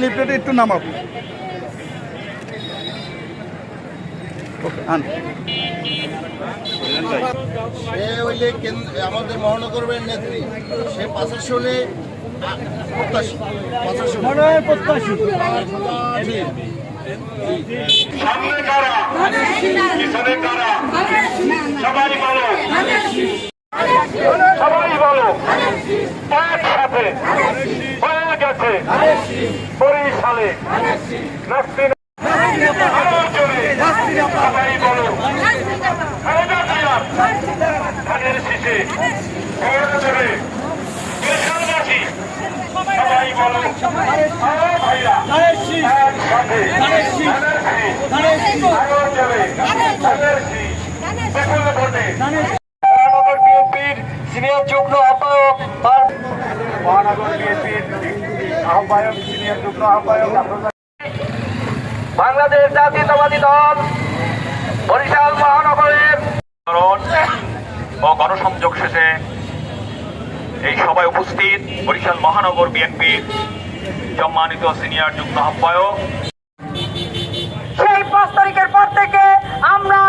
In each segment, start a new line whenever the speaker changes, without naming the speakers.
লিফলেটে একটু নামাও।
সে হইলে আমাদের মহানগরের নেত্রী সে পাশাশনে প্রত্যাশী
প্রত্যাশী। দিয়েছে মহানগর হ্যাঁ বাংলাদেশ জাতীয়তাবাদী দল বরিশাল মহানগরের গণসংযোগ শেষে এই সভায় উপস্থিত বরিশাল মহানগর বিএনপি সম্মানিত সিনিয়র যুগ্ম আহ্বায়ক।
সেই পাঁচ তারিখের পর থেকে আমরা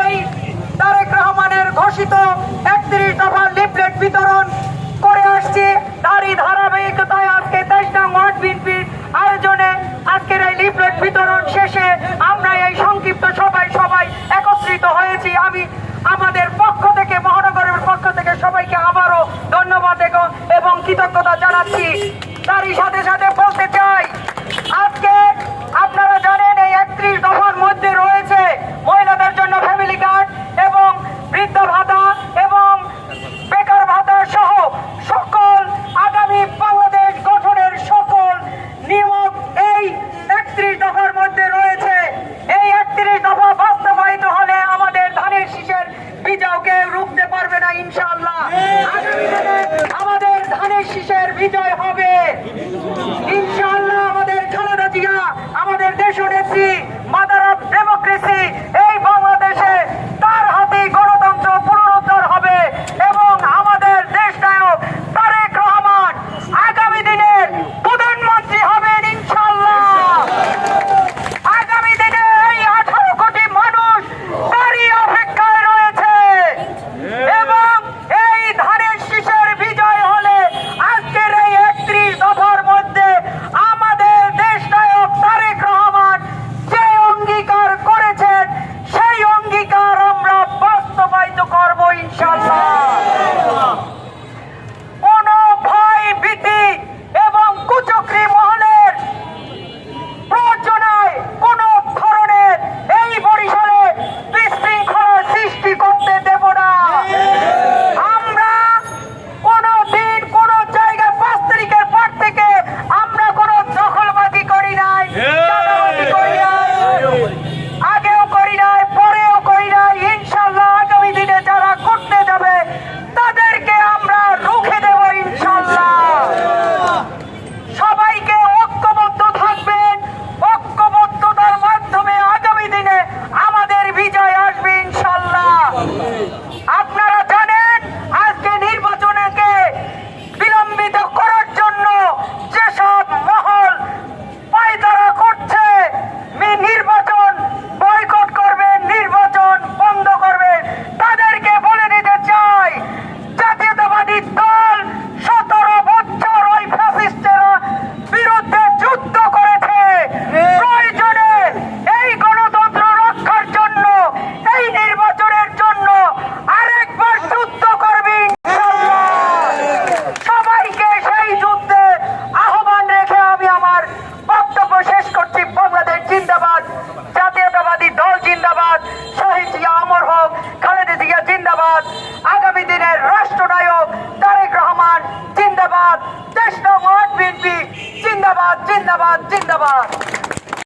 এই তারেক রহমানের ঘোষিত একত্রিশ দফা লিফলেট বিতরণ করে আসছি। তারই ধারা ধন্যবাদ এবং কৃতজ্ঞতা জানাচ্ছি। তারই সাথে সাথে বলতে চাই